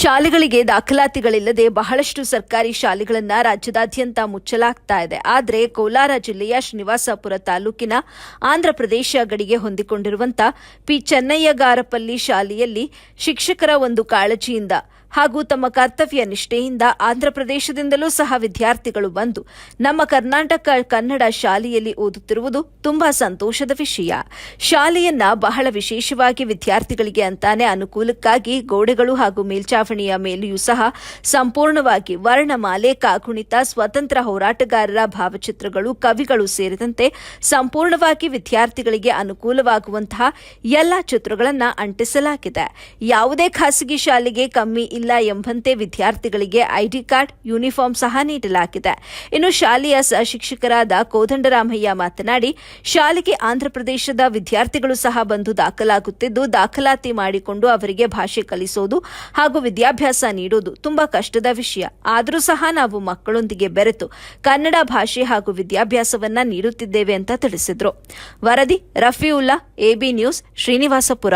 ಶಾಲೆಗಳಿಗೆ ದಾಖಲಾತಿಗಳಿಲ್ಲದೆ ಬಹಳಷ್ಟು ಸರ್ಕಾರಿ ಶಾಲೆಗಳನ್ನು ರಾಜ್ಯದಾದ್ಯಂತ ಮುಚ್ಚಲಾಗ್ತಾ ಇದೆ. ಆದರೆ ಕೋಲಾರ ಜಿಲ್ಲೆಯ ಶ್ರೀನಿವಾಸಪುರ ತಾಲೂಕಿನ ಆಂಧ್ರಪ್ರದೇಶ ಗಡಿಗೆ ಹೊಂದಿಕೊಂಡಿರುವಂತ ಪಿ. ಚೆನ್ನಯ್ಯಗಾರಪಲ್ಲಿ ಶಾಲೆಯಲ್ಲಿ ಶಿಕ್ಷಕರ ಒಂದು ಕಾಳಜಿಯಿಂದ ಹಾಗೂ ತಮ್ಮ ಕರ್ತವ್ಯ ನಿಷ್ಠೆಯಿಂದ ಆಂಧ್ರಪ್ರದೇಶದಿಂದಲೂ ಸಹ ವಿದ್ಯಾರ್ಥಿಗಳು ಬಂದು ನಮ್ಮ ಕರ್ನಾಟಕ ಕನ್ನಡ ಶಾಲೆಯಲ್ಲಿ ಓದುತ್ತಿರುವುದು ತುಂಬಾ ಸಂತೋಷದ ವಿಷಯ. ಶಾಲೆಯನ್ನ ಬಹಳ ವಿಶೇಷವಾಗಿ ವಿದ್ಯಾರ್ಥಿಗಳಿಗೆ ಅಂತಾನೆ ಅನುಕೂಲಕ್ಕಾಗಿ ಗೋಡೆಗಳು ಹಾಗೂ ಮೇಲ್ಚಾವಣಿಯ ಮೇಲೆಯೂ ಸಹ ಸಂಪೂರ್ಣವಾಗಿ ವರ್ಣಮಾಲೆ ಕಾಗುಣಿತ ಸ್ವತಂತ್ರ ಹೋರಾಟಗಾರರ ಭಾವಚಿತ್ರಗಳು, ಕವಿಗಳು ಸೇರಿದಂತೆ ಸಂಪೂರ್ಣವಾಗಿ ವಿದ್ಯಾರ್ಥಿಗಳಿಗೆ ಅನುಕೂಲವಾಗುವಂತಹ ಎಲ್ಲಾ ಚಿತ್ರಗಳನ್ನು ಅಂಟಿಸಲಾಗಿದೆ. ಯಾವುದೇ ಖಾಸಗಿ ಶಾಲೆಗೆ ಕಮ್ಮಿ ಇಲ್ಲ ಎಂಬಂತೆ ವಿದ್ಯಾರ್ಥಿಗಳಿಗೆ ಐಡಿ ಕಾರ್ಡ್, ಯೂನಿಫಾರ್ಮ್ ಸಹ ನೀಡಲಾಗಿದೆ. ಇನ್ನು ಶಾಲೆಯ ಶಿಕ್ಷಕರಾದ ಕೋದಂಡರಾಮಯ್ಯ ಮಾತನಾಡಿ, ಶಾಲೆಗೆ ಆಂಧ್ರಪ್ರದೇಶದ ವಿದ್ಯಾರ್ಥಿಗಳು ಸಹ ಬಂದು ದಾಖಲಾಗುತ್ತಿದ್ದು, ದಾಖಲಾತಿ ಮಾಡಿಕೊಂಡು ಅವರಿಗೆ ಭಾಷೆ ಕಲಿಸೋದು ಹಾಗೂ ವಿದ್ಯಾಭ್ಯಾಸ ನೀಡೋದು ತುಂಬಾ ಕಷ್ಟದ ವಿಷಯ. ಆದರೂ ಸಹ ನಾವು ಮಕ್ಕಳೊಂದಿಗೆ ಬೆರೆತು ಕನ್ನಡ ಭಾಷೆ ಹಾಗೂ ವಿದ್ಯಾಭ್ಯಾಸವನ್ನ ನೀಡುತ್ತಿದ್ದೇವೆ ಅಂತ ತಿಳಿಸಿದರು. ವರದಿ ರಫಿಯುಲ್ಲಾ ಎಬಿ ನ್ಯೂಸ್, ಶ್ರೀನಿವಾಸಪುರ.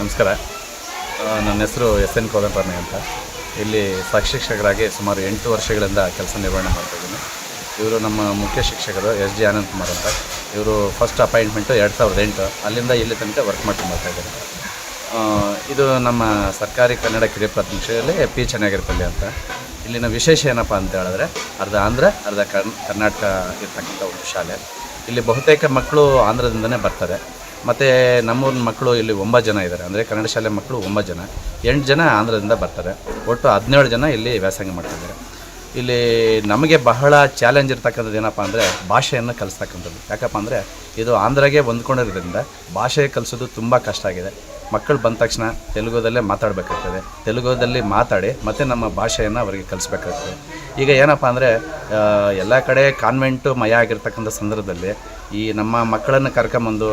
ನಮಸ್ಕಾರ. ನನ್ನ ಹೆಸರು ಎಸ್ ಎನ್ ಕೋದಂಡರಾಮಯ್ಯ ಅಂತ. ಇಲ್ಲಿ ಸಹ ಶಿಕ್ಷಕರಾಗಿ ಸುಮಾರು ಎಂಟು ವರ್ಷಗಳಿಂದ ಕೆಲಸ ನಿರ್ವಹಣೆ ಮಾಡ್ತಾಯಿದ್ದೀನಿ ಇವರು ನಮ್ಮ ಮುಖ್ಯ ಶಿಕ್ಷಕರು ಎಸ್ ಜಿ ಆನಂದ್ ಕುಮಾರ್ ಅಂತ. ಇವರು ಫಸ್ಟ್ ಅಪಾಯಿಂಟ್ಮೆಂಟು ಎರಡು ಸಾವಿರದ ಎಂಟು. ಅಲ್ಲಿಂದ ಇಲ್ಲಿ ತನಕ ವರ್ಕ್ ಮಾಡ್ಕೊಂಡು ಬರ್ತಾಯಿದ್ದಾರೆ ಇದು ನಮ್ಮ ಸರ್ಕಾರಿ ಕನ್ನಡ ಕಿರಿಯ ಪ್ರಾಥಮಿಕ ಶಾಲೆಯಲ್ಲಿ ಪಿ ಚೆನ್ನಾಗಿರಪಲ್ಲಿ ಅಂತ. ಇಲ್ಲಿನ ವಿಶೇಷ ಏನಪ್ಪ ಅಂತ ಹೇಳಿದ್ರೆ, ಅರ್ಧ ಆಂಧ್ರ, ಅರ್ಧ ಕರ್ನ್ ಕರ್ನಾಟಕ ಇರ್ತಕ್ಕಂಥ ಒಂದು ಶಾಲೆ. ಇಲ್ಲಿ ಬಹುತೇಕ ಮಕ್ಕಳು ಆಂಧ್ರದಿಂದನೇ ಬರ್ತಾರೆ ಮತ್ತು ನಮ್ಮೂರಿನ ಮಕ್ಕಳು ಇಲ್ಲಿ ಒಂಬತ್ತು ಜನ ಇದ್ದಾರೆ ಅಂದರೆ ಕನ್ನಡ ಶಾಲೆ ಮಕ್ಕಳು ಒಂಬತ್ತು ಜನ. ಎಂಟು ಜನ ಆಂಧ್ರದಿಂದ ಬರ್ತಾರೆ. ಒಟ್ಟು ಹದಿನೇಳು ಜನ ಇಲ್ಲಿ ವ್ಯಾಸಂಗ ಮಾಡ್ತಿದ್ದಾರೆ ಇಲ್ಲಿ ನಮಗೆ ಬಹಳ ಚಾಲೆಂಜ್ ಇರ್ತಕ್ಕಂಥದ್ದು ಏನಪ್ಪ ಅಂದರೆ, ಭಾಷೆಯನ್ನು ಕಲಿಸ್ತಕ್ಕಂಥದ್ದು. ಯಾಕಪ್ಪ ಅಂದರೆ, ಇದು ಆಂಧ್ರಗೆ ಹೊಂದ್ಕೊಂಡಿರೋದ್ರಿಂದ ಭಾಷೆ ಕಲಿಸೋದು ತುಂಬ ಕಷ್ಟ ಆಗಿದೆ. ಮಕ್ಕಳು ಬಂದ ತಕ್ಷಣ ತೆಲುಗುದಲ್ಲೇ ಮಾತಾಡಬೇಕಾಗ್ತದೆ. ತೆಲುಗುದಲ್ಲಿ ಮಾತಾಡಿ ಮತ್ತು ನಮ್ಮ ಭಾಷೆಯನ್ನು ಅವರಿಗೆ ಕಲಿಸ್ಬೇಕಾಗ್ತದೆ. ಈಗ ಏನಪ್ಪ ಅಂದರೆ ಎಲ್ಲ ಕಡೆ ಕಾನ್ವೆಂಟು ಮಯ ಆಗಿರ್ತಕ್ಕಂಥ ಸಂದರ್ಭದಲ್ಲಿ ಈ ನಮ್ಮ ಮಕ್ಕಳನ್ನು ಕರ್ಕೊಂಬಂದು,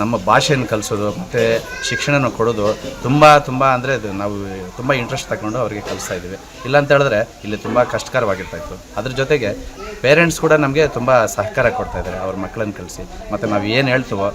ನಮ್ಮ ಭಾಷೆಯನ್ನು ಕಲಿಸೋದು, ಮತ್ತು ಶಿಕ್ಷಣನ ಕೊಡೋದು ತುಂಬ ತುಂಬ ಅಂದರೆ ಇದು ನಾವು ತುಂಬ ಇಂಟ್ರೆಸ್ಟ್ ತಗೊಂಡು ಅವರಿಗೆ ಕಲಿಸ್ತಾ ಇದ್ದೀವಿ. ಇಲ್ಲ ಅಂತ ಹೇಳಿದ್ರೆ ಇಲ್ಲಿ ತುಂಬ ಕಷ್ಟಕರವಾಗಿರ್ತಾಯಿತ್ತು ಅದ್ರ ಜೊತೆಗೆ ಪೇರೆಂಟ್ಸ್ ಕೂಡ ನಮಗೆ ತುಂಬ ಸಹಕಾರ ಕೊಡ್ತಾ ಇದ್ದಾರೆ ಅವ್ರ ಮಕ್ಕಳನ್ನು ಕಲಿಸಿ. ಮತ್ತು ನಾವು ಏನು ಹೇಳ್ತೀವೋ